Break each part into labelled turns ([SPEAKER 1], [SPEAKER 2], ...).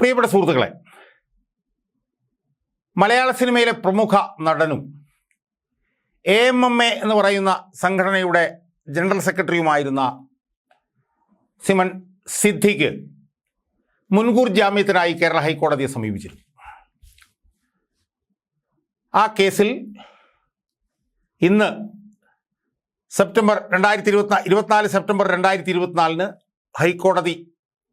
[SPEAKER 1] പ്രിയപ്പെട്ട സുഹൃത്തുക്കളെ മലയാള സിനിമയിലെ പ്രമുഖ നടനും എ എം എം എ എന്ന് പറയുന്ന സംഘടനയുടെ ജനറൽ സെക്രട്ടറിയുമായിരുന്ന സിമൻ സിദ്ദിഖ് മുൻകൂർ ജാമ്യത്തിനായി കേരള ഹൈക്കോടതിയെ സമീപിച്ചിരുന്നു. ആ കേസിൽ ഇന്ന് സെപ്റ്റംബർ രണ്ടായിരത്തി ഇരുപത്തി ഇരുപത്തിനാല് സെപ്റ്റംബർ രണ്ടായിരത്തി ഇരുപത്തിനാലിന് ഹൈക്കോടതി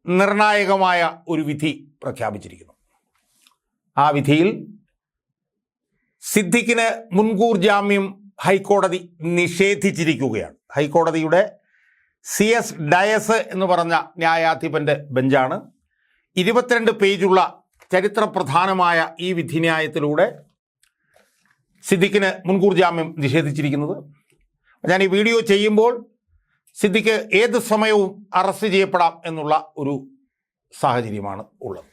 [SPEAKER 1] നിർണായകമായ ഒരു വിധി പ്രഖ്യാപിച്ചിരിക്കുന്നു. ആ വിധിയിൽ സിദ്ദിഖിന് മുൻകൂർ ജാമ്യം ഹൈക്കോടതി നിഷേധിച്ചിരിക്കുകയാണ്. ഹൈക്കോടതിയുടെ സി എസ് ഡയസ് എന്ന് പറഞ്ഞ ന്യായാധിപന്റെ ബെഞ്ചാണ്. ഇരുപത്തിരണ്ട് പേജുള്ള ചരിത്രപ്രധാനമായ ഈ വിധിന്യായത്തിലൂടെ സിദ്ദിഖിന് മുൻകൂർ ജാമ്യം നിഷേധിച്ചിരിക്കുന്നത്. ഞാൻ ഈ വീഡിയോ ചെയ്യുമ്പോൾ സിദ്ദിഖ് ഏത് സമയവും അറസ്റ്റ് ചെയ്യപ്പെടാം എന്നുള്ള ഒരു സാഹചര്യമാണ് ഉള്ളത്.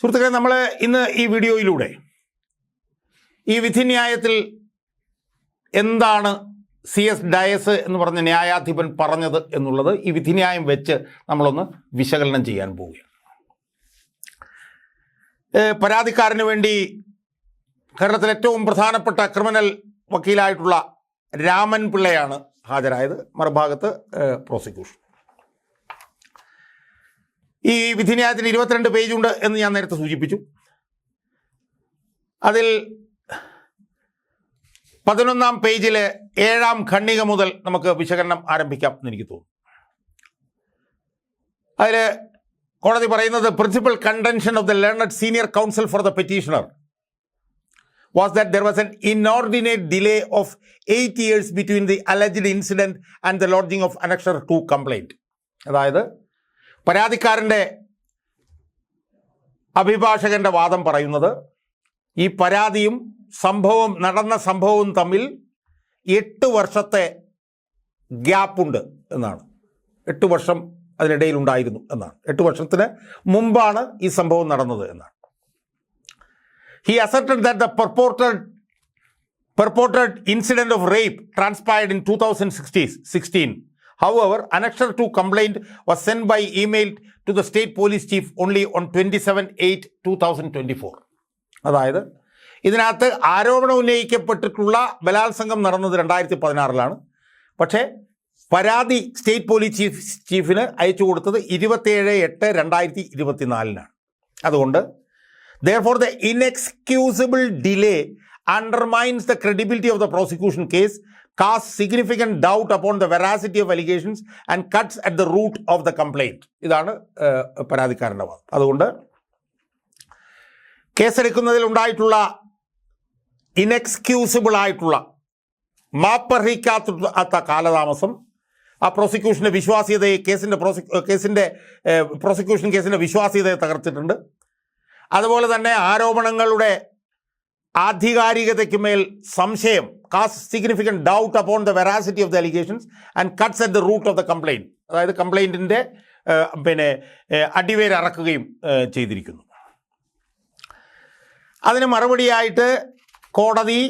[SPEAKER 1] സുഹൃത്തുക്കളെ നമ്മൾ ഇന്ന് ഈ വീഡിയോയിലൂടെ ഈ വിധിന്യായത്തിൽ എന്താണ് സി എസ് ഡയസ് എന്ന് പറഞ്ഞ ന്യായാധിപൻ പറഞ്ഞത് എന്നുള്ളത് ഈ വിധിന്യായം വെച്ച് നമ്മളൊന്ന് വിശകലനം ചെയ്യാൻ പോവുകയാണ്. പരാതിക്കാരന് വേണ്ടി കേരളത്തിലെ ഏറ്റവും പ്രധാനപ്പെട്ട ക്രിമിനൽ വക്കീലായിട്ടുള്ള രാമൻ പിള്ളയാണ് ഹാജരായത്. മറുഭാഗത്ത് പ്രോസിക്യൂഷൻ. ഈ വിധിന്യായത്തിന് ഇരുപത്തിരണ്ട് പേജുണ്ട് എന്ന് ഞാൻ നേരത്തെ സൂചിപ്പിച്ചു അതിൽ പതിനൊന്നാം പേജിലെ ഏഴാം ഖണ്ണിക മുതൽ നമുക്ക് വിശകലനം ആരംഭിക്കാം എന്ന് എനിക്ക് തോന്നുന്നു അതിൽ കോടതി പറയുന്നത് principal contention of the learned senior counsel for the petitioner was that there was an inordinate delay of eight years between the alleged incident and the lodging of annexure 2 complaint. അതായത് പരാതിക്കാരന്റെ അഭിഭാഷകന്റെ വാദം പറയുന്നത് ഈ പരാതിയും സംഭവം നടന്ന സംഭവവും തമ്മിൽ എട്ട് വർഷത്തെ ഗ്യാപ്പുണ്ട് എന്നാണ്. എട്ട് വർഷം അതിനിടയിൽ ഉണ്ടായിരുന്നു എന്നാണ്. എട്ട് വർഷത്തിന് മുമ്പാണ് ഈ സംഭവം നടന്നത് എന്നാണ്. He asserted that the purported purported incident of rape transpired in two thousand sixteen 2016. However, an Annexure 2 complaint was sent by email to the state police chief only on 27-8-2024. അതായത് ഇതിനകത്ത് ആരോപണം ഉന്നയിക്കപ്പെട്ടിട്ടുള്ള ബലാത്സംഗം നടന്നത് രണ്ടായിരത്തി പതിനാറിലാണ് പക്ഷേ പരാതി സ്റ്റേറ്റ് പോലീസ് ചീഫ് ചീഫിന് അയച്ചു കൊടുത്തത് ഇരുപത്തേഴ് എട്ട് രണ്ടായിരത്തി ഇരുപത്തിനാലിനാണ് അതുകൊണ്ട് Therefore, the inexcusable delay undermines the credibility of the prosecution case, casts significant doubt upon the veracity of allegations and cuts at the root of the complaint ഇതാണ് പരാതിക്കാരന്റെ വാദം. അതുകൊണ്ട് കേസെടുക്കുന്നതിൽ ഉണ്ടായിട്ടുള്ള ഇനെക്സ്ക്യൂസിബിൾ ആയിട്ടുള്ള മാപ്പർഹിക്കാത്ത കാലതാമസം ആ പ്രോസിക്യൂഷന്റെ വിശ്വാസ്യതയെ കേസിന്റെ പ്രോസിക്യൂ കേസിന്റെ പ്രോസിക്യൂഷൻ കേസിന്റെ വിശ്വാസ്യതയെ തകർത്തിട്ടുണ്ട്. അതുപോലെ തന്നെ ആരോപണങ്ങളുടെ ആധികാരികതയ്ക്ക് മേൽ സംശയം casts significant doubt upon the veracity of the allegations and cuts at the root of the complaint അതായത് കംപ്ലയിന്റിന്റെ പിന്നെ അടിവേരിറക്കുകയും ചെയ്തിരിക്കുന്നു. അതിന് മറുപടിയായിട്ട് കോടതി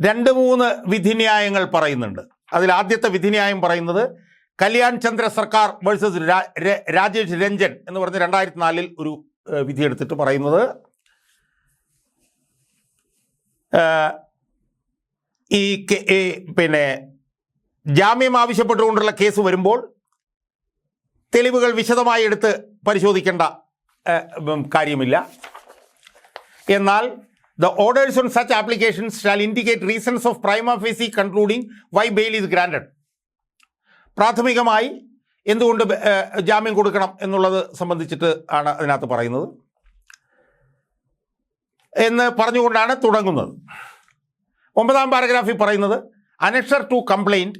[SPEAKER 1] രണ്ട് മൂന്ന് വിധിന്യായങ്ങൾ പറയുന്നുണ്ട്. അതിൽ ആദ്യത്തെ വിധിന്യായം പറയുന്നത് കല്യാൺ ചന്ദ്ര സർക്കാർ വേഴ്സസ് രാജേഷ് രഞ്ജൻ എന്ന് പറഞ്ഞ് രണ്ടായിരത്തി നാലിൽ ഒരു വിധിയെടുത്തിട്ട് പറയുന്നത് ഈ പിന്നെ ജാമ്യം ആവശ്യപ്പെട്ടുകൊണ്ടുള്ള കേസ് വരുമ്പോൾ തെളിവുകൾ വിശദമായി എടുത്ത് പരിശോധിക്കേണ്ട കാര്യമില്ല. എന്നാൽ the orders on such application shall indicate reasons of prima facie concluding why bail is granted പ്രാഥമികമായി എന്തുകൊണ്ട് ജാമ്യം കൊടുക്കണം എന്നുള്ളത് സംബന്ധിച്ചിട്ട് ആണ് അതിനകത്ത് പറയുന്നത്. എന്ന് പറഞ്ഞുകൊണ്ടാണ് തുടങ്ങുന്നത്. ഒമ്പതാം പാരഗ്രാഫിൽ പറയുന്നത് annexure two complaint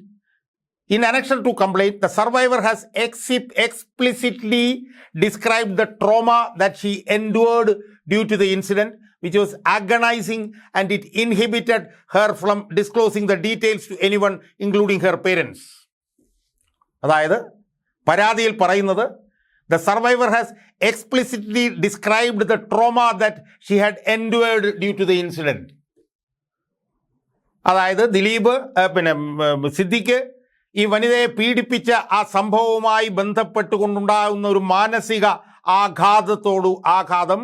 [SPEAKER 1] in annexure two complaint the survivor has ex explicitly describe the trauma that she endured due to the incident which was agonizing and it inhibited her from disclosing the details to any one including her parents അതായത് പരാതിയിൽ പറയുന്നത് the survivor has explicitly described the trauma that she had endured due to the incident. അതായത് ദിലീപ് പിന്നെ സിദ്ദിഖ് ഈ വനിതയെ പീഡിപ്പിച്ച ആ സംഭവവുമായി ബന്ധപ്പെട്ടുകൊണ്ടുണ്ടാകുന്ന ഒരു മാനസിക ആഘാതത്തോടു ആഘാതം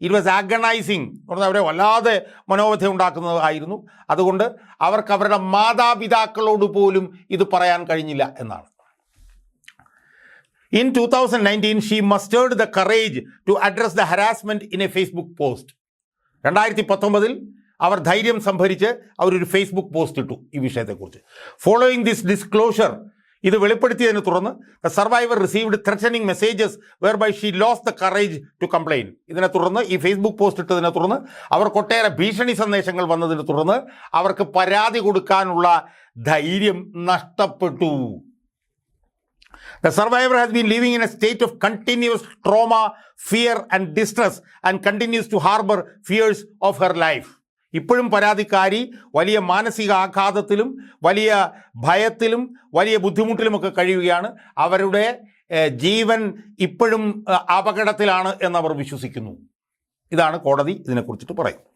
[SPEAKER 1] ഇറ്റ് വാസ് ആഗണൈസിങ് പറഞ്ഞാൽ അവരെ വല്ലാതെ മനോവധ ഉണ്ടാക്കുന്നതായിരുന്നു അതുകൊണ്ട് അവർക്ക് അവരുടെ മാതാപിതാക്കളോട് പോലും ഇത് പറയാൻ കഴിഞ്ഞില്ല എന്നാണ് in two thousand nineteen she mustered the courage to address the a in a Facebook post രണ്ടായിരത്തി പത്തൊമ്പതിൽ അവർ ധൈര്യം സംഭരിച്ച് അവരൊരു ഫേസ്ബുക്ക് പോസ്റ്റ് ഇട്ടു ഈ വിഷയത്തെക്കുറിച്ച്. ഫോളോയിങ് ദിസ് ഡിസ്ക്ലോഷർ ഇത് വെളിപ്പെടുത്തിയതിനെ തുടർന്ന് the survivor received threatening messages whereby she lost the courage to complain ഇതിനെ തുടർന്ന് ഈ ഫേസ്ബുക്ക് പോസ്റ്റ് ഇട്ടതിനെ തുടർന്ന് അവർക്ക് ഒട്ടേറെ ഭീഷണി സന്ദേശങ്ങൾ വന്നതിനെ തുടർന്ന് അവർക്ക് പരാതി കൊടുക്കാനുള്ള ധൈര്യം നഷ്ടപ്പെട്ടു. The survivor has been living in a state of continuous trauma, fear, and distress and continues to harbor fears of her life. ഇപ്പോഴും പരാതിക്കാരി വലിയ മാനസിക ആഘാതത്തിലും വലിയ ഭയത്തിലും വലിയ ബുദ്ധിമുട്ടിലുമൊക്കെ കഴിയുകയാണ്. അവരുടെ ജീവൻ ഇപ്പോഴും അപകടത്തിലാണ് എന്നവർ വിശ്വസിക്കുന്നു. ഇതാണ് കോടതി ഇതിനെക്കുറിച്ചിട്ട് പറയുന്നത്.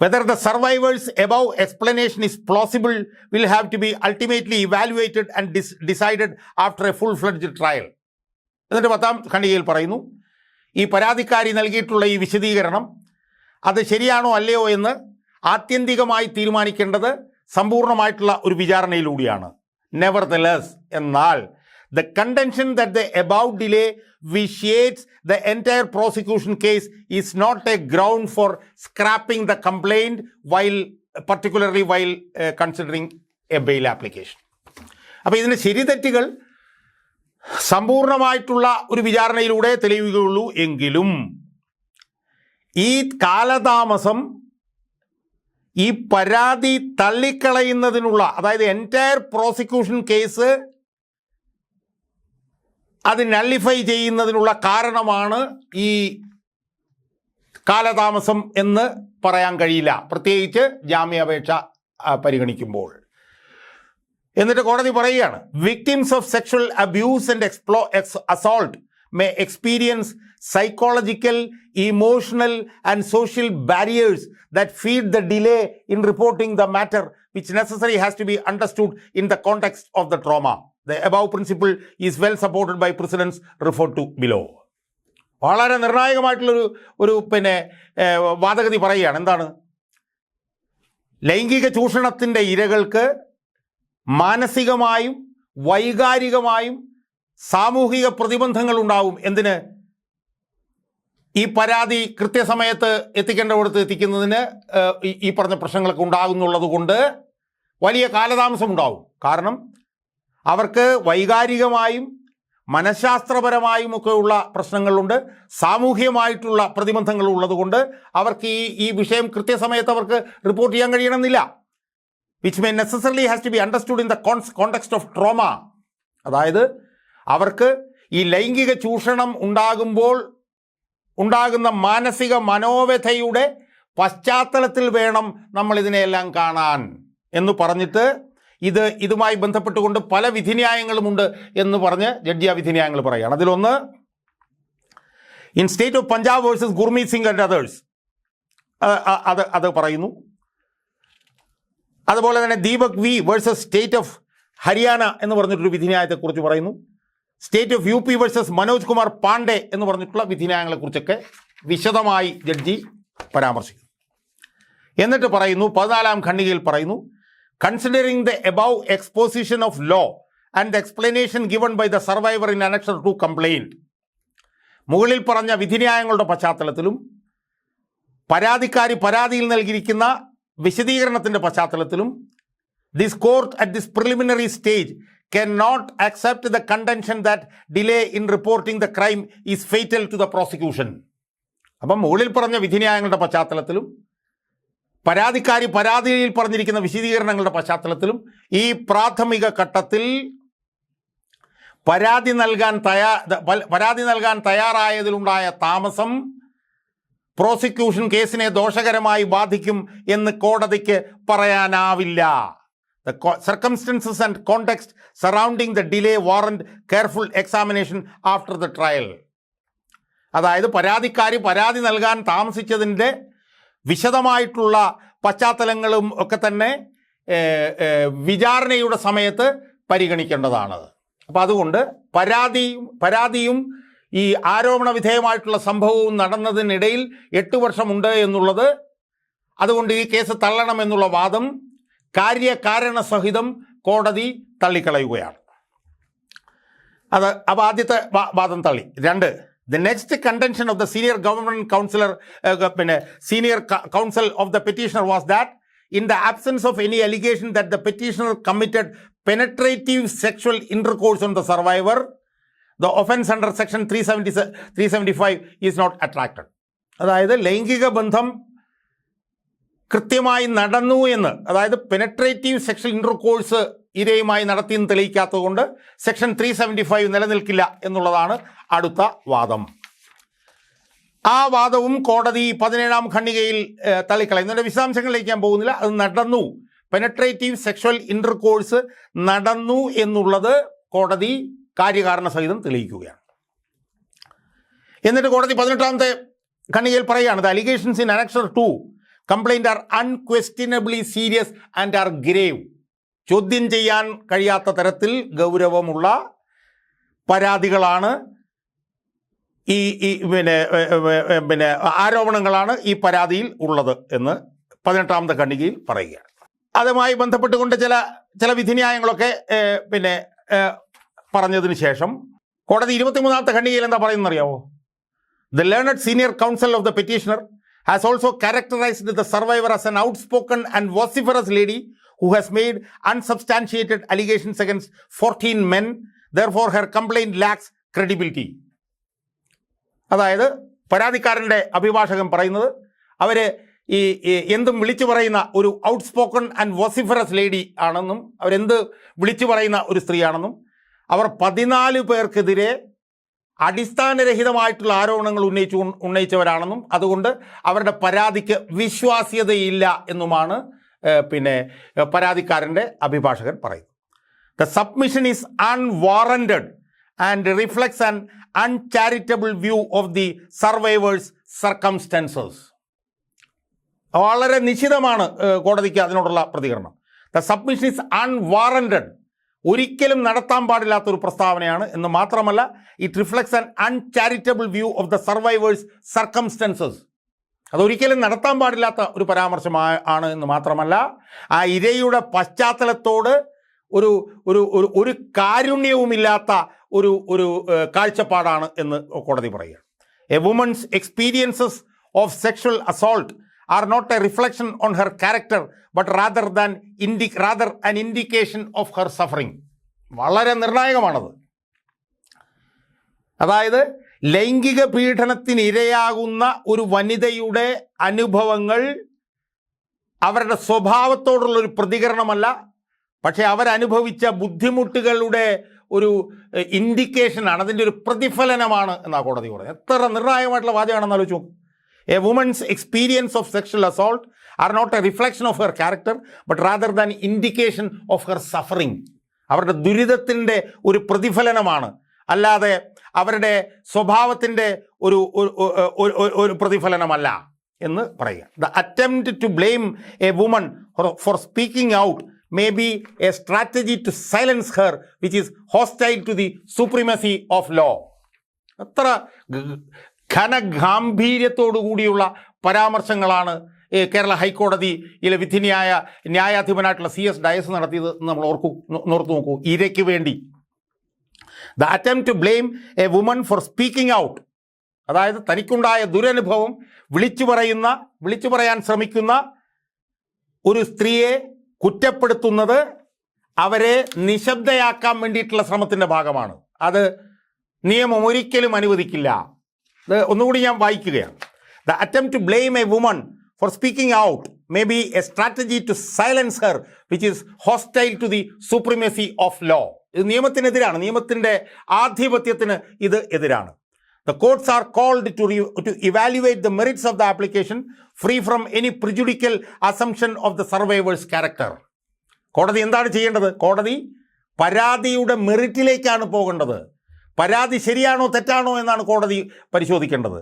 [SPEAKER 1] Whether the survivors' above explanation is plausible will have to be ultimately evaluated and dis- decided after a full-fledged trial. എന്നിട്ട് പത്താം ഖണ്ഡികയിൽ പറയുന്നു ഈ പരാതിക്കാരി നൽകിയിട്ടുള്ള ഈ വിശദീകരണം അത് ശരിയാണോ അല്ലയോ എന്ന് ആത്യന്തികമായി തീരുമാനിക്കേണ്ടത് സമ്പൂർണമായിട്ടുള്ള ഒരു വിചാരണയിലൂടെയാണ് nevertheless contention contention that the about delay vitiates the entire prosecution case is not a ground for scrapping the complaint while particularly while considering a bail application അപ്പോൾ ഇതിന്റെ ശരിതെറ്റുകൾ സമ്പൂർണമായിട്ടുള്ള ഒരു വിചാരണയിലൂടെ തെളിയുകയുള്ളൂ എങ്കിലും ഈ കാലതാമസം ഈ പരാതി തള്ളിക്കളയുന്നതിനുള്ള അതായത് എന്റയർ പ്രോസിക്യൂഷൻ കേസ് അത് നള്ളിഫൈ ചെയ്യുന്നതിനുള്ള കാരണമാണ് ഈ കാലതാമസം എന്ന് പറയാൻ കഴിയില്ല. പ്രത്യേകിച്ച് ജാമ്യാപേക്ഷ പരിഗണിക്കുമ്പോൾ. എന്നിട്ട് കോടതി പറയുകയാണ് victims of sexual abuse and explo ex assault may experience psychological emotional and social barriers that feed the delay in reporting the matter which necessary has to be understood in the context of the trauma the above principle is well supported by precedents referred to below വളരെ നിർണായകമായിട്ടുള്ളൊരു ഒരു പിന്നെ വാദഗതി പറയുകയാണ്. എന്താണ്? ലൈംഗിക ചൂഷണത്തിന്റെ ഇരകൾക്ക് മാനസികമായും വൈകാരികമായും സാമൂഹിക പ്രതിബന്ധങ്ങൾ ഉണ്ടാവും. എന്തിന്? ഈ പരാതി കൃത്യസമയത്ത് എത്തിക്കേണ്ടവിടത്ത് എത്തിക്കുന്നതിന് ഈ പറഞ്ഞ പ്രശ്നങ്ങളൊക്കെ ഉണ്ടാകുന്നുള്ളത് കൊണ്ട് വലിയ കാലതാമസം ഉണ്ടാവും. കാരണം അവർക്ക് വൈകാരികമായും മനഃശാസ്ത്രപരമായും ഒക്കെയുള്ള പ്രശ്നങ്ങളുണ്ട്. സാമൂഹ്യമായിട്ടുള്ള പ്രതിബന്ധങ്ങൾ ഉള്ളതുകൊണ്ട് അവർക്ക് ഈ ഈ വിഷയം കൃത്യസമയത്ത് അവർക്ക് റിപ്പോർട്ട് ചെയ്യാൻ കഴിയണമെന്നില്ല. Which may necessarily has to be understood in the cons context of trauma അതായത് അവർക്ക് ഈ ലൈംഗിക ചൂഷണം ഉണ്ടാകുമ്പോൾ ഉണ്ടാകുന്ന മാനസിക മനോവ്യഥയുടെ പശ്ചാത്തലത്തിൽ വേണം നമ്മളിതിനെയെല്ലാം കാണാൻ എന്ന് പറഞ്ഞിട്ട് ഇത് ഇതുമായി ബന്ധപ്പെട്ടുകൊണ്ട് പല വിധിന്യായങ്ങളുമുണ്ട് എന്ന് പറഞ്ഞ് ജഡ്ജി ആ വിധിന്യായങ്ങൾ പറയുകയാണ്. അതിലൊന്ന് in state of Punjab versus Gurmeet Singh and others അത് അത് പറയുന്നു. അതുപോലെ തന്നെ Deepak V versus state of Haryana എന്ന് പറഞ്ഞിട്ടൊരു വിധിന്യായത്തെക്കുറിച്ച് പറയുന്നു. State of U P versus Manoj Kumar Pandey എന്ന് പറഞ്ഞിട്ടുള്ള വിധിന്യായങ്ങളെക്കുറിച്ചൊക്കെ വിശദമായി ജഡ്ജി പരാമർശിക്കുന്നു. എന്നിട്ട് പറയുന്നു പതിനാലാം ഖണ്ഡികയിൽ പറയുന്നു considering the above exposition of law and the explanation given by the survivor in annexure two complaint മുകളിൽ പറഞ്ഞ വിധിന്യായങ്ങളുടെ പശ്ചാത്തലത്തിലും പരാതിക്കാരി പരാതിയിൽ നൽകിയിരിക്കുന്ന വിശദീകരണത്തിന്റെ പശ്ചാത്തലത്തിലും this court at this preliminary stage can not accept the contention that delay in reporting the crime is fatal to the prosecution അപ്പം മുകളിൽ പറഞ്ഞ വിധിന്യായങ്ങളുടെ പശ്ചാത്തലത്തിലും പരാതിക്കാരി പരാതിയിൽ പറഞ്ഞിരിക്കുന്ന വിശദീകരണങ്ങളുടെ പശ്ചാത്തലത്തിലും ഈ പ്രാഥമിക ഘട്ടത്തിൽ പരാതി നൽകാൻ തയ്യാ പരാതി നൽകാൻ തയ്യാറായതിലുണ്ടായ താമസം പ്രോസിക്യൂഷൻ കേസിനെ ദോഷകരമായി ബാധിക്കും എന്ന് കോടതിക്ക് പറയാനാവില്ല. The circumstances and context surrounding the delay warrant careful examination after the trial അതായത് പരാതിക്കാരി പരാതി നൽകാൻ താമസിച്ചതിന്റെ വിശദമായിട്ടുള്ള പശ്ചാത്തലങ്ങളും ഒക്കെ തന്നെ വിചാരണയുടെ സമയത്ത് പരിഗണിക്കേണ്ടതാണ്. അപ്പം അതുകൊണ്ട് പരാതിയും പരാതിയും ഈ ആരോപണ വിധേയമായിട്ടുള്ള സംഭവവും നടന്നതിനിടയിൽ എട്ട് വർഷമുണ്ട് എന്നുള്ളത് അതുകൊണ്ട് ഈ കേസ് തള്ളണം എന്നുള്ള വാദം കാര്യകാരണ സഹിതം കോടതി തള്ളിക്കളയുകയാണ്. അത് അപ്പോൾ ആദ്യത്തെ വാദം തള്ളി. രണ്ട് the next contention of the senior government counsellor പിന്നെ senior counsel of the petitioner was that in the absence of any allegation that the petitioner committed penetrative sexual intercourse on the survivor the offence under section three seventy three seventy five is not attracted അതായത് ലൈംഗിക ബന്ധം കൃത്യമായി നടന്നു എന്ന് അതായത് penetrative sexual intercourse ഇരയുമായി നടത്തിയെന്ന് തെളിയിക്കാത്തതുകൊണ്ട് സെക്ഷൻ ത്രീ സെവന്റി ഫൈവ് നിലനിൽക്കില്ല എന്നുള്ളതാണ് അടുത്ത വാദം. ആ വാദവും കോടതി പതിനേഴാം ഖണ്ഡികയിൽ തള്ളിക്കളയുന്നു അതിന്റെ വിശദാംശങ്ങളിലേക്ക് ഞാൻ പോകുന്നില്ല. അത് നടന്നു. പെനട്രേറ്റീവ് സെക്ഷൽ ഇന്റർകോഴ്സ് നടന്നു എന്നുള്ളത് കോടതി കാര്യകാരണ സഹിതം തെളിയിക്കുകയാണ്. എന്നിട്ട് കോടതി പതിനെട്ടാമത്തെ ഖണ്ഡികയിൽ പറയുകയാണ് the allegations in annexure two complaint are unquestionably serious and are grave ചോദ്യം ചെയ്യാൻ കഴിയാത്ത തരത്തിൽ ഗൗരവമുള്ള പരാതികളാണ് ഈ പിന്നെ പിന്നെ ആരോപണങ്ങളാണ് ഈ പരാതിയിൽ ഉള്ളത് എന്ന് പതിനെട്ടാമത്തെ ഖണ്ഡികയിൽ പറയുകയാണ് അതുമായി ബന്ധപ്പെട്ടുകൊണ്ട് ചില ചില വിധിന്യായങ്ങളൊക്കെ പിന്നെ പറഞ്ഞതിന് ശേഷം കോടതി ഇരുപത്തിമൂന്നാമത്തെ ഖണ്ഡികയിൽ എന്താ പറയുന്നത് അറിയാവോ the learned senior counsel of the petitioner has also characterised the survivor as an outspoken and vociferous lady who has made unsubstantiated allegations against 14 men. Therefore, her complaint lacks credibility. അതായത് പരാതിക്കാരന്റെ അഭിഭാഷകൻ പറയുന്നത് അവർ ഈ എന്തും വിളിച്ചു പറയുന്ന ഒരു outspoken and vociferous lady ആണെന്നും അവരെന്ത് വിളിച്ചു പറയുന്ന ഒരു സ്ത്രീയാണെന്നും അവർ പതിനാല് പേർക്കെതിരെ അടിസ്ഥാനരഹിതമായിട്ടുള്ള ആരോപണങ്ങൾ ഉന്നയിച്ചു ഉന്നയിച്ചവരാണെന്നും അതുകൊണ്ട് അവരുടെ പരാതിക്ക് വിശ്വാസ്യതയില്ല എന്നുമാണ് പിന്നെ പരാതിക്കാരന്റെ അഭിഭാഷകൻ പറയുന്നത്. The submission is unwarranted and reflects an uncharitable view of the survivor's circumstances വളരെ നിശ്ചിതമാണ് കോടതിക്ക് അതിനോടുള്ള പ്രതികരണം. ദ സബ്മിഷൻ ഈസ് അൺവാറന്റഡ് ഒരിക്കലും നടത്താൻ പാടില്ലാത്ത ഒരു പ്രസ്താവനയാണ്. എന്ന് മാത്രമല്ല it reflects an uncharitable view of the survivor's circumstances അതൊരിക്കലും നടത്താൻ പാടില്ലാത്ത ഒരു പരാമർശമായ ആണ് എന്ന് മാത്രമല്ല ആ ഇരയുടെ പശ്ചാത്തലത്തോട് ഒരു ഒരു ഒരു കാരുണ്യവുമില്ലാത്ത ഒരു ഒരു കാഴ്ചപ്പാടാണ് എന്ന് കോടതി പറയുക a woman's experiences of sexual assault are not a reflection on her character but rather than indi rather an indication of her suffering വളരെ നിർണായകമാണത്. അതായത് ലൈംഗിക പീഡനത്തിന് ഇരയാകുന്ന ഒരു വനിതയുടെ അനുഭവങ്ങൾ അവരുടെ സ്വഭാവത്തോടുള്ള ഒരു പ്രതികരണമല്ല പക്ഷേ അവരനുഭവിച്ച ബുദ്ധിമുട്ടുകളുടെ ഒരു ഇൻഡിക്കേഷനാണ് അതിന്റെ ഒരു പ്രതിഫലനമാണ് എന്നാണ് കോടതി പറയുന്നത്. എത്ര നിർണായകമായിട്ടുള്ള വാചകമാണെന്ന് ആലോചിച്ച് നോക്കും. A woman's experience of sexual assault are not a reflection of her character but rather than indication of her suffering അവരുടെ ദുരിതത്തിന്റെ ഒരു പ്രതിഫലനമാണ്. അല്ലാതെ അവരുടെ സ്വഭാവത്തിന്റെ ഒരു- ഒരു പ്രതിഫലനമല്ല എന്ന് പറയുക. The attempt to blame a woman for speaking out may be a strategy to silence her which is hostile to the supremacy of law അത്ര ഘനഗാംഭീര്യത്തോടുകൂടിയുള്ള പരാമർശങ്ങളാണ് കേരള ഹൈക്കോടതിയിലെ വിധിന്യായ ന്യായാധിപനായിട്ടുള്ള സി എസ് ഡയസ് നടത്തിയത് നമ്മൾ ഓർക്കൂ നോർത്ത് നോക്കൂ. ഇരയ്ക്ക് വേണ്ടി. The attempt to blame a woman for speaking out. അതായത് തനിക്കുണ്ടായ ദുരനുഭവം വിളിച്ചു പറയുന്ന വിളിച്ചു പറയാൻ ശ്രമിക്കുന്ന ഒരു സ്ത്രീയെ കുറ്റപ്പെടുത്തുന്നത് അവരെ നിശബ്ദയാക്കാൻ വേണ്ടിയിട്ടുള്ള ശ്രമത്തിന്റെ ഭാഗമാണ്. അത് നിയമം ഒരിക്കലും അനുവദിക്കില്ല. ഇത് ഒന്നുകൂടി ഞാൻ വായിക്കുകയാണ്. The attempt to blame a woman for speaking out may be a strategy to silence her which is hostile to the supremacy of law ഇത് നിയമത്തിനെതിരാണ്. നിയമത്തിന്റെ ആധിപത്യത്തിന് ഇത് എതിരാണ്. The courts called to, re- to evaluate the merits of the application free from any prejudicial assumption of the survivor's character. കോടതി എന്താണ് ചെയ്യേണ്ടത്? കോടതി പരാതിയുടെ മെറിറ്റിലേക്കാണ് പോകേണ്ടത്. പരാതി ശരിയാണോ തെറ്റാണോ എന്നാണ് കോടതി പരിശോധിക്കേണ്ടത്.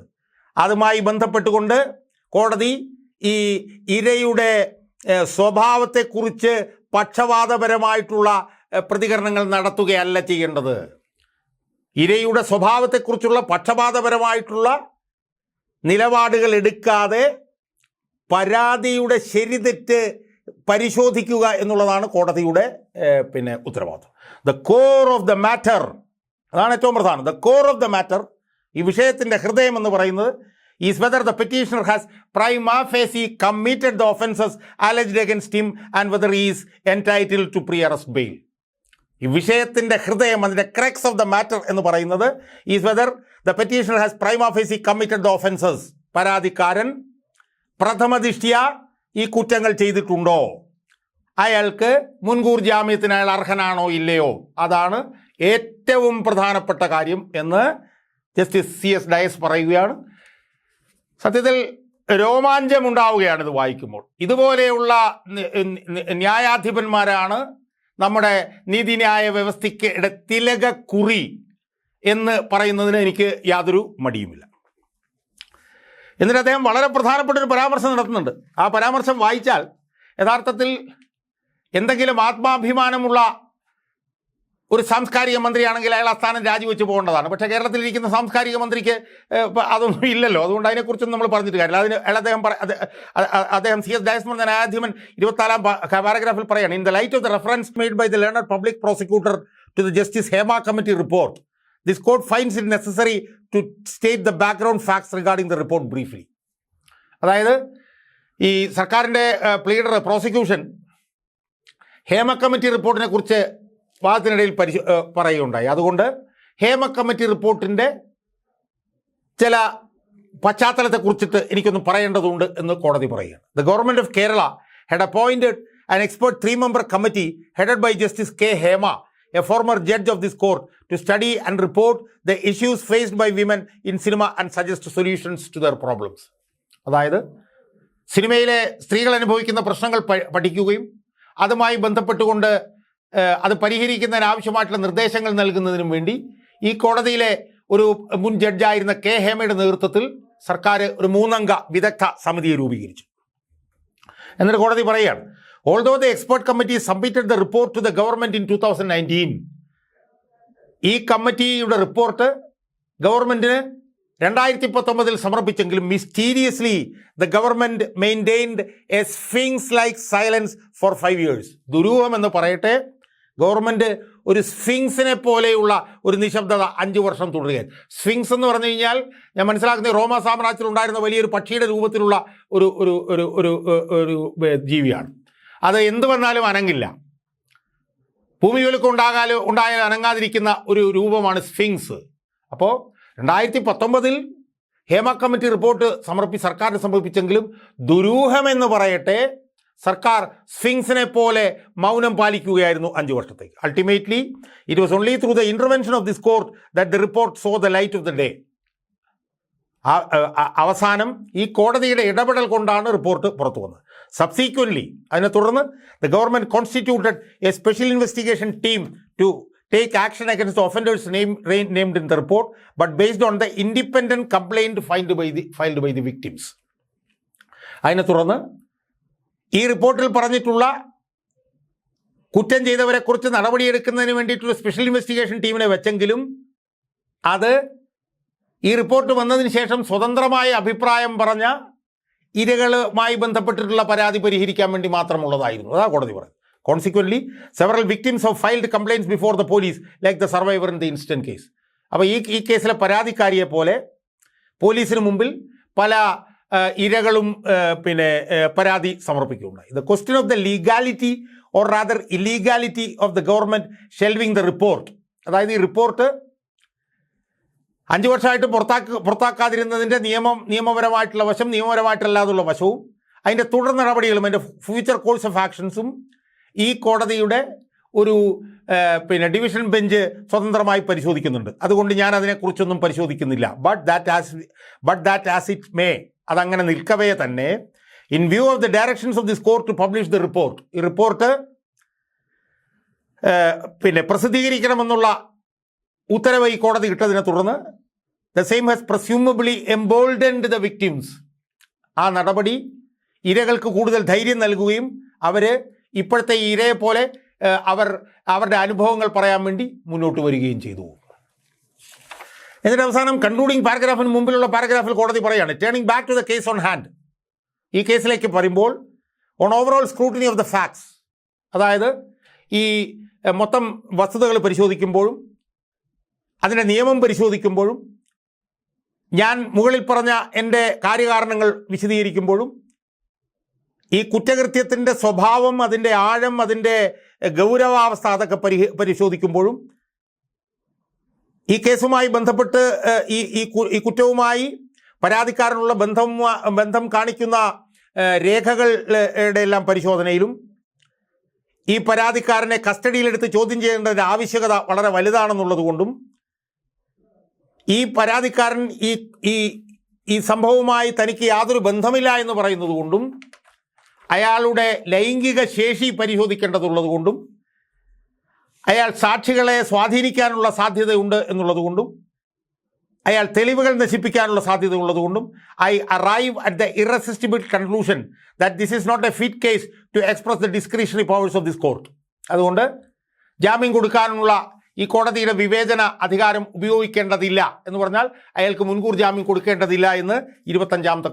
[SPEAKER 1] അതുമായി ബന്ധപ്പെട്ടുകൊണ്ട് കോടതി ഈ ഇരയുടെ സ്വഭാവത്തെക്കുറിച്ച് പക്ഷപാതപരമായിട്ടുള്ള പ്രതികരണങ്ങൾ നടത്തുകയല്ല ചെയ്യേണ്ടത്. ഇരയുടെ സ്വഭാവത്തെക്കുറിച്ചുള്ള പക്ഷപാതപരമായിട്ടുള്ള നിലപാടുകൾ എടുക്കാതെ പരാതിയുടെ ശരിതെറ്റ് പരിശോധിക്കുക എന്നുള്ളതാണ് കോടതിയുടെ പിന്നെ ഉത്തരവാദിത്വം. The core of the matter അതാണ് ഏറ്റവും പ്രധാനം. The core of the matter ഈ വിഷയത്തിന്റെ ഹൃദയം എന്ന് പറയുന്നത് is whether the petitioner has prima facie committed the offences alleged against him and whether is entitled to pre arrest bail ഈ വിഷയത്തിന്റെ ഹൃദയം അതിന്റെ ക്രാക്സ് ഓഫ് ദ മാറ്റർ എന്ന് പറയുന്നത് is whether the petitioner has prima facie committed the offences പരാതിക്കാരൻ പ്രഥമദൃഷ്ട്യ ഈ കുറ്റങ്ങൾ ചെയ്തിട്ടുണ്ടോ? അയാൾക്ക് മുൻകൂർ ജാമ്യത്തിന് അയാൾ അർഹനാണോ ഇല്ലയോ? അതാണ് ഏറ്റവും പ്രധാനപ്പെട്ട കാര്യം എന്ന് ജസ്റ്റിസ് സി എസ് ഡയസ് പറയുകയാണ്. സത്യത്തിൽ രോമാഞ്ചമുണ്ടാവുകയാണ് ഇത് വായിക്കുമ്പോൾ. ഇതുപോലെയുള്ള ന്യായാധിപന്മാരാണ് നമ്മുടെ നീതിന്യായ വ്യവസ്ഥയ്ക്ക് തിലകക്കുറി എന്ന് പറയുന്നതിന് എനിക്ക് യാതൊരു മടിയുമില്ല. എന്നിട്ട് അദ്ദേഹം വളരെ പ്രധാനപ്പെട്ട ഒരു പരാമർശം നടത്തുന്നുണ്ട്. ആ പരാമർശം വായിച്ചാൽ യഥാർത്ഥത്തിൽ എന്തെങ്കിലും ആത്മാഭിമാനമുള്ള ഒരു സാംസ്കാരിക മന്ത്രിയാണെങ്കിൽ അയാൾ ആ സ്ഥാനം രാജിവെച്ച് പോകേണ്ടതാണ്. പക്ഷേ കേരളത്തിലിരിക്കുന്ന സാംസ്കാരിക മന്ത്രിക്ക് അതൊന്നും ഇല്ലല്ലോ. അതുകൊണ്ട് അതിനെക്കുറിച്ചൊന്നും നമ്മൾ പറഞ്ഞിട്ട് കാര്യമില്ല. അതിന് അയാൾ അദ്ദേഹം അദ്ദേഹം സി എസ് ഡയസ്മൻ എന്ന ന്യായാധിപൻ ഇരുപത്തിനാലാം പാരഗ്രാഫിൽ പറയാണ് in the light of the reference made by the learned public prosecutor to the justice Hema committee report this court finds it necessary to state the background facts regarding the report briefly അതായത് ഈ സർക്കാരിന്റെ pleader prosecution Hema committee റിപ്പോർട്ടിനെ കുറിച്ച് വാദത്തിനിടയിൽ പരിശോ പറയുകയുണ്ടായി. അതുകൊണ്ട് Hema committee റിപ്പോർട്ടിന്റെ ചില പശ്ചാത്തലത്തെക്കുറിച്ചിട്ട് എനിക്കൊന്ന് പറയേണ്ടതുണ്ട് എന്ന് കോടതി പറയുകയാണ്. The government of Kerala had appointed an expert three member committee headed by justice K Hema a former judge of this court to study and report the issues faced by women in cinema and suggest solutions to their problems അതായത് സിനിമയിലെ സ്ത്രീകൾ അനുഭവിക്കുന്ന പ്രശ്നങ്ങൾ പഠിക്കുകയും അതുമായി ബന്ധപ്പെട്ടുകൊണ്ട് അത് പരിഹരിക്കുന്നതിന് ആവശ്യമായിട്ടുള്ള നിർദ്ദേശങ്ങൾ നൽകുന്നതിനും വേണ്ടി ഈ കോടതിയിലെ ഒരു മുൻ ജഡ്ജായിരുന്ന കെ ഹേമയുടെ നേതൃത്വത്തിൽ സർക്കാർ ഒരു മൂന്നംഗ വിദഗ്ധ സമിതിയെ രൂപീകരിച്ചു. എന്നിട്ട് കോടതി പറയുകയാണ് although the expert committee submitted the report to the government in two thousand nineteen ഈ കമ്മിറ്റിയുടെ റിപ്പോർട്ട് ഗവൺമെന്റിന് രണ്ടായിരത്തി പത്തൊമ്പതിൽ സമർപ്പിച്ചെങ്കിലും mysteriously the government maintained a sphinx like silence for five years ദുരൂഹം എന്ന് പറയട്ടെ ഗവൺമെന്റ് ഒരു സ്ഫിങ്സിനെ പോലെയുള്ള ഒരു നിശബ്ദത അഞ്ച് വർഷം തുടരുകയാണ്. സ്ഫിങ്സ് എന്ന് പറഞ്ഞു കഴിഞ്ഞാൽ ഞാൻ മനസ്സിലാക്കുന്ന റോമ സാമ്രാജ്യത്തിൽ ഉണ്ടായിരുന്ന വലിയൊരു പക്ഷിയുടെ രൂപത്തിലുള്ള ഒരു ഒരു ഒരു ഒരു ഒരു ജീവിയാണ്. അത് എന്ത് വന്നാലും അനങ്ങില്ല. ഭൂമികൾക്ക് ഉണ്ടാകാലോ ഉണ്ടായാലും അനങ്ങാതിരിക്കുന്ന ഒരു രൂപമാണ് സ്ഫിങ്സ്. അപ്പോൾ രണ്ടായിരത്തി പത്തൊമ്പതിൽ ഹേമ കമ്മിറ്റി റിപ്പോർട്ട് സമർപ്പി സർക്കാരിന് സമർപ്പിച്ചെങ്കിലും ദുരൂഹമെന്ന് പറയട്ടെ സർക്കാർ സ്ഫിങ്സിനെ പോലെ മൗനം പാലിക്കുകയായിരുന്നു അഞ്ച് വർഷത്തേക്ക്. Ultimately it was only through the intervention of this court that the report saw the light of the day അവസാനം ഈ കോടതിയുടെ ഇടപെടൽ കൊണ്ടാണ് റിപ്പോർട്ട് പുറത്തു വന്നത്. സബ്സീക്വൻലി അതിനെ തുടർന്ന് the government constituted a special investigation team to take action against offenders name named in the report but based on the independent complaint find by the filed by the victims അതിനെ തുടർന്ന് ഈ റിപ്പോർട്ടിൽ പറഞ്ഞിട്ടുള്ള കുറ്റം ചെയ്തവരെക്കുറിച്ച് നടപടിയെടുക്കുന്നതിന് വേണ്ടിയിട്ടുള്ള special investigation ടീമിനെ വെച്ചെങ്കിലും അത് ഈ റിപ്പോർട്ട് വന്നതിന് ശേഷം സ്വതന്ത്രമായ അഭിപ്രായം പറഞ്ഞ ഇരകളുമായി ബന്ധപ്പെട്ടിട്ടുള്ള പരാതി പരിഹരിക്കാൻ വേണ്ടി മാത്രമുള്ളതായിരുന്നു. അതാ കോടതി പറഞ്ഞു consequently several victims of filed complaints before the police like the survivor in the incident case അപ്പോൾ ഈ ഈ കേസിലെ പരാതിക്കാരിയെ പോലെ പോലീസിന് മുമ്പിൽ പല ഇരകളും പിന്നെ പരാതി സമർപ്പിക്കുകയുണ്ടായി. The question of the legality or rather illegality of the government shelving the report അതായത് ഈ റിപ്പോർട്ട് അഞ്ച് വർഷമായിട്ട് പുറത്താക്ക പുറത്താക്കാതിരുന്നതിന്റെ നിയമം നിയമപരമായിട്ടുള്ള വശം നിയമപരമായിട്ടല്ലാതുള്ള വശവും അതിന്റെ തുടർ നടപടികളും അതിന്റെ ഫ്യൂച്ചർ കോഴ്സ് ഓഫ് ആക്ഷൻസും ഈ കോടതിയുടെ ഒരു പിന്നെ ഡിവിഷൻ ബെഞ്ച് സ്വതന്ത്രമായി പരിശോധിക്കുന്നുണ്ട്. അതുകൊണ്ട് ഞാൻ അതിനെക്കുറിച്ചൊന്നും പരിശോധിക്കുന്നില്ല. But that as but that as it may അതങ്ങനെ നിൽക്കവേ തന്നെ. In view of the directions of this court to publish the report ഈ റിപ്പോർട്ട് പിന്നെ പ്രസിദ്ധീകരിക്കണമെന്നുള്ള ഉത്തരവ് ഈ കോടതി ഇട്ടതിനെ തുടർന്ന് the same has presumably emboldened the victims ആ നടപടി ഇരകൾക്ക് കൂടുതൽ ധൈര്യം നൽകുകയും അവർ ഇപ്പോഴത്തെ ഇരയെ പോലെ അവർ അവരുടെ അനുഭവങ്ങൾ പറയാൻ വേണ്ടി മുന്നോട്ട് വരികയും ചെയ്തു. എന്നിട്ട് അവസാനം കൺക്ലൂഡിംഗ് പാരഗ്രാഫിന് മുമ്പിലുള്ള പാരഗ്രാഫിൽ കോടതി പറയാണ് turning back to the case on hand ഈ കേസിലേക്ക് പറയുമ്പോൾ on overall scrutiny of the facts അതായത് ഈ മൊത്തം വസ്തുതകൾ പരിശോധിക്കുമ്പോഴും അതിന്റെ നിയമം പരിശോധിക്കുമ്പോഴും ഞാൻ മുകളിൽ പറഞ്ഞ എന്റെ കാര്യകാരണങ്ങൾ വിശദീകരിക്കുമ്പോഴും ഈ കുറ്റകൃത്യത്തിന്റെ സ്വഭാവം അതിന്റെ ആഴം അതിന്റെ ഗൗരവാവസ്ഥ അതൊക്കെ പരിശോധിക്കുമ്പോഴും ഈ കേസുമായി ബന്ധപ്പെട്ട് ഈ ഈ കുറ്റവുമായി പരാതിക്കാരനുള്ള ബന്ധം ബന്ധം കാണിക്കുന്ന രേഖകളുടെ എല്ലാം പരിശോധനയിലും ഈ പരാതിക്കാരനെ കസ്റ്റഡിയിലെടുത്ത് ചോദ്യം ചെയ്യേണ്ടതിന്റെ ആവശ്യകത വളരെ വലുതാണെന്നുള്ളത് കൊണ്ടും ഈ പരാതിക്കാരൻ ഈ ഈ ഈ സംഭവവുമായി തനിക്ക് യാതൊരു ബന്ധമില്ല എന്ന് പറയുന്നത് കൊണ്ടും അയാളുടെ ലൈംഗിക ശേഷി പരിശോധിക്കേണ്ടതുള്ളത് കൊണ്ടും അയാൾ സാക്ഷികളെ സ്വാധീനിക്കാനുള്ള സാധ്യതയുണ്ട് എന്നുള്ളതുകൊണ്ടും അയാൾ തെളിവുകൾ നശിപ്പിക്കാനുള്ള സാധ്യത ഉള്ളതുകൊണ്ടും I arrive at the irresistible conclusion that this is not a fit case to express the discretionary powers of this court അതുകൊണ്ട് ജാമ്യം കൊടുക്കാനുള്ള ഈ കോടതിയുടെ വിവേചന അധികാരം ഉപയോഗിക്കേണ്ടതില്ല എന്ന് പറഞ്ഞാൽ അയാൾക്ക് മുൻകൂർ ജാമ്യം കൊടുക്കേണ്ടതില്ല എന്ന് ഇരുപത്തഞ്ചാമത്തെ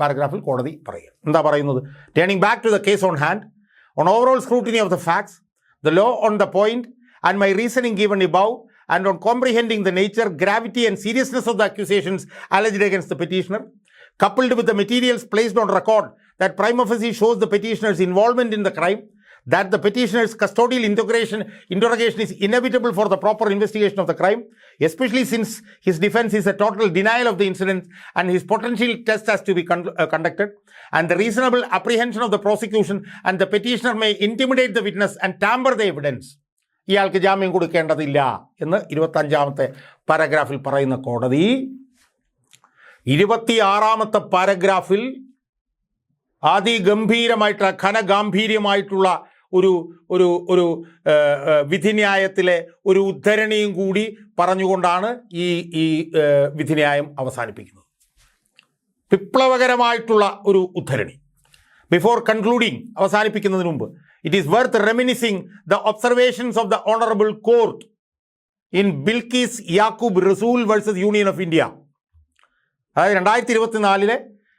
[SPEAKER 1] പാരഗ്രാഫിൽ കോടതി പറയുക എന്താ പറയുന്നത്? Turning back to the case on hand on overall scrutiny of the facts the law on the point, and my reasoning given above, and on comprehending the nature, gravity, and seriousness of the accusations alleged against the petitioner, coupled with the materials placed on record that prima facie shows the petitioner's involvement in the crime, that the petitioner's custodial interrogation, interrogation is inevitable for the proper investigation of the crime, especially since his defense is a total denial of the incident and his potential test has to be con- uh, conducted, and the reasonable apprehension of the prosecution and the petitioner may intimidate the witness and tamper the evidence. ഇയാൾക്ക് ജാമ്യം കൊടുക്കേണ്ടതില്ല എന്ന് ഇരുപത്തഞ്ചാമത്തെ പാരഗ്രാഫിൽ പറയുന്ന കോടതി ഇരുപത്തിയാറാമത്തെ പാരഗ്രാഫിൽ അതിഗംഭീരമായിട്ടുള്ള ഘനഗാംഭീര്യമായിട്ടുള്ള ഒരു ഒരു ഒരു വിധിന്യായത്തിലെ ഒരു ഉദ്ധരണിയും കൂടി പറഞ്ഞുകൊണ്ടാണ് ഈ ഈ വിധിന്യായം അവസാനിപ്പിക്കുന്നത്. വിപ്ലവകരമായിട്ടുള്ള ഒരു ഉദ്ധരണി. ബിഫോർ കൺക്ലൂഡിങ് അവസാനിപ്പിക്കുന്നതിന് മുമ്പ് it is worth reminiscing the observations of the honourable court in Bilkis Yakub Rasool versus Union of India അതായത് രണ്ടായിരത്തി ഇരുപത്തിനാലിലെ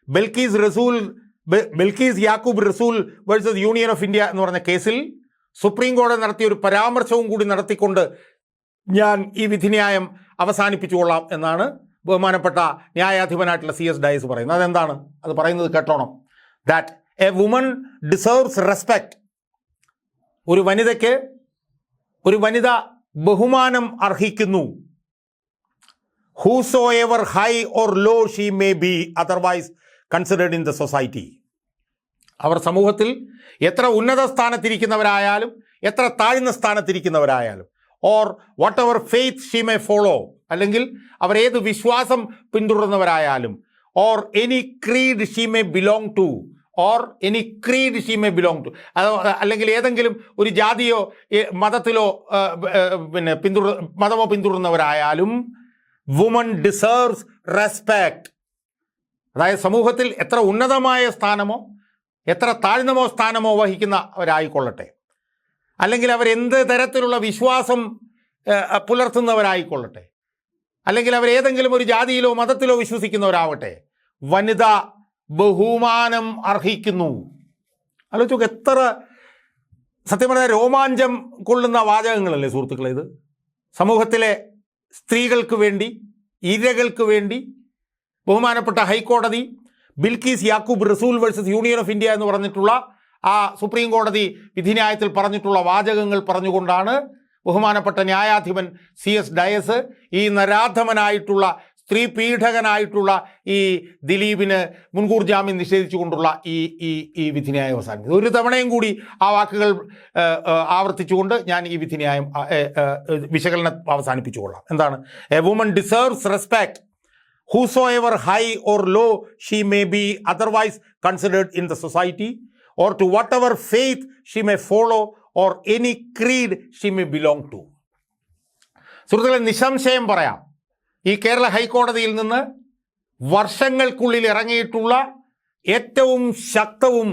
[SPEAKER 1] ബിൽക്കീസ് റസൂൽ Bilkis Yakub Rasool versus union of India എന്ന് പറഞ്ഞ കേസിൽ സുപ്രീം കോടതി നടത്തിയ ഒരു പരാമർശവും കൂടി നടത്തിക്കൊണ്ട് ഞാൻ ഈ വിധിന്യായം അവസാനിപ്പിച്ചുകൊള്ളാം എന്നാണ് ബഹുമാനപ്പെട്ട ന്യായാധിപനായിട്ടുള്ള സി എസ് ഡയസ് പറയുന്നത്. അതെന്താണ്? അത് പറയുന്നത് കേട്ടോണം. That a woman deserves respect ഒരു വനിതയ്ക്ക് ഒരു വനിത ബഹുമാനം അർഹിക്കുന്നു. Whosoever high or low she may be otherwise considered in the society അവർ സമൂഹത്തിൽ എത്ര ഉന്നത സ്ഥാനത്തിരിക്കുന്നവരായാലും എത്ര താഴ്ന്ന സ്ഥാനത്തിരിക്കുന്നവരായാലും or whatever faith she may follow അല്ലെങ്കിൽ അവർ ഏത് വിശ്വാസം പിന്തുടർന്നവരായാലും or any creed she may belong to or any creed she may belong to അത് അല്ലെങ്കിൽ ഏതെങ്കിലും ഒരു ജാതിയോ മതത്തിലോ പിന്നെ പിന്തുടർ മതമോ പിന്തുടരുന്നവരായാലും വുമൺ ഡിസേർവ്സ് റെസ്പെക്ട് അതായത് സമൂഹത്തിൽ എത്ര ഉന്നതമായ സ്ഥാനമോ എത്ര താഴ്ന്നമോ സ്ഥാനമോ വഹിക്കുന്നവരായിക്കൊള്ളട്ടെ അല്ലെങ്കിൽ അവരെന്ത് തരത്തിലുള്ള വിശ്വാസം പുലർത്തുന്നവരായിക്കൊള്ളട്ടെ. അല്ലെങ്കിൽ അവരേതെങ്കിലും ഒരു ജാതിയിലോ മതത്തിലോ വിശ്വസിക്കുന്നവരാവട്ടെ. വനിത ബഹുമാനം അർഹിക്കുന്നു. ആലോചിച്ചു എത്ര സത്യം പറഞ്ഞാൽ രോമാഞ്ചം കൊള്ളുന്ന വാചകങ്ങളല്ലേ സുഹൃത്തുക്കളെ ഇത്? സമൂഹത്തിലെ സ്ത്രീകൾക്ക് വേണ്ടി ഇരകൾക്ക് വേണ്ടി ബഹുമാനപ്പെട്ട ഹൈക്കോടതി Bilkis Yakub Rasool versus union of India എന്ന് പറഞ്ഞിട്ടുള്ള ആ സുപ്രീം കോടതി വിധിന്യായത്തിൽ പറഞ്ഞിട്ടുള്ള വാചകങ്ങൾ പറഞ്ഞുകൊണ്ടാണ് ബഹുമാനപ്പെട്ട ന്യായാധിപൻ സി എസ് ഡയസ് ഈ നരാധമനായിട്ടുള്ള സ്ത്രീ പീഡകനായിട്ടുള്ള ഈ ദിലീപിന് മുൻകൂർ ജാമ്യം നിഷേധിച്ചുകൊണ്ടുള്ള ഈ ഈ ഈ വിധിന്യായം അവസാനിപ്പിച്ചത് ഒരു തവണയും കൂടി ആ വാക്കുകൾ ആവർത്തിച്ചുകൊണ്ട് ഞാൻ ഈ വിധിന്യായം വിശകലനം അവസാനിപ്പിച്ചുകൊള്ളാം എന്താണ്? A woman deserves respect. Whosoever high or low she may be otherwise considered in the society or to to ever faith she may follow or any creed she may belong to. സുഹൃത്തുക്കളെ നിസ്സംശയം പറയാം. ഈ കേരള ഹൈക്കോടതിയിൽ നിന്ന് വർഷങ്ങൾക്കുള്ളിൽ ഇറങ്ങിയിട്ടുള്ള ഏറ്റവും ശക്തവും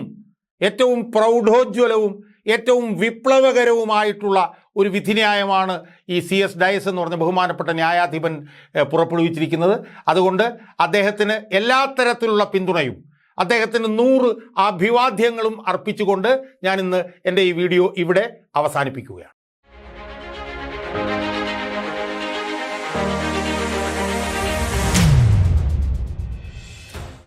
[SPEAKER 1] ഏറ്റവും പ്രൗഢോജ്വലവും ഏറ്റവും വിപ്ലവകരവുമായിട്ടുള്ള ഒരു വിധിന്യായമാണ് ഈ സി എസ് ഡയസ് എന്ന് പറഞ്ഞ ബഹുമാനപ്പെട്ട ന്യായാധിപൻ പുറപ്പെടുവിച്ചിരിക്കുന്നത്. അതുകൊണ്ട് അദ്ദേഹത്തിന് എല്ലാ തരത്തിലുള്ള പിന്തുണയും അദ്ദേഹത്തിന് നൂറ് അഭിവാദ്യങ്ങളും അർപ്പിച്ചുകൊണ്ട് ഞാൻ ഇന്ന് എന്റെ ഈ വീഡിയോ ഇവിടെ അവസാനിപ്പിക്കുകയാണ്.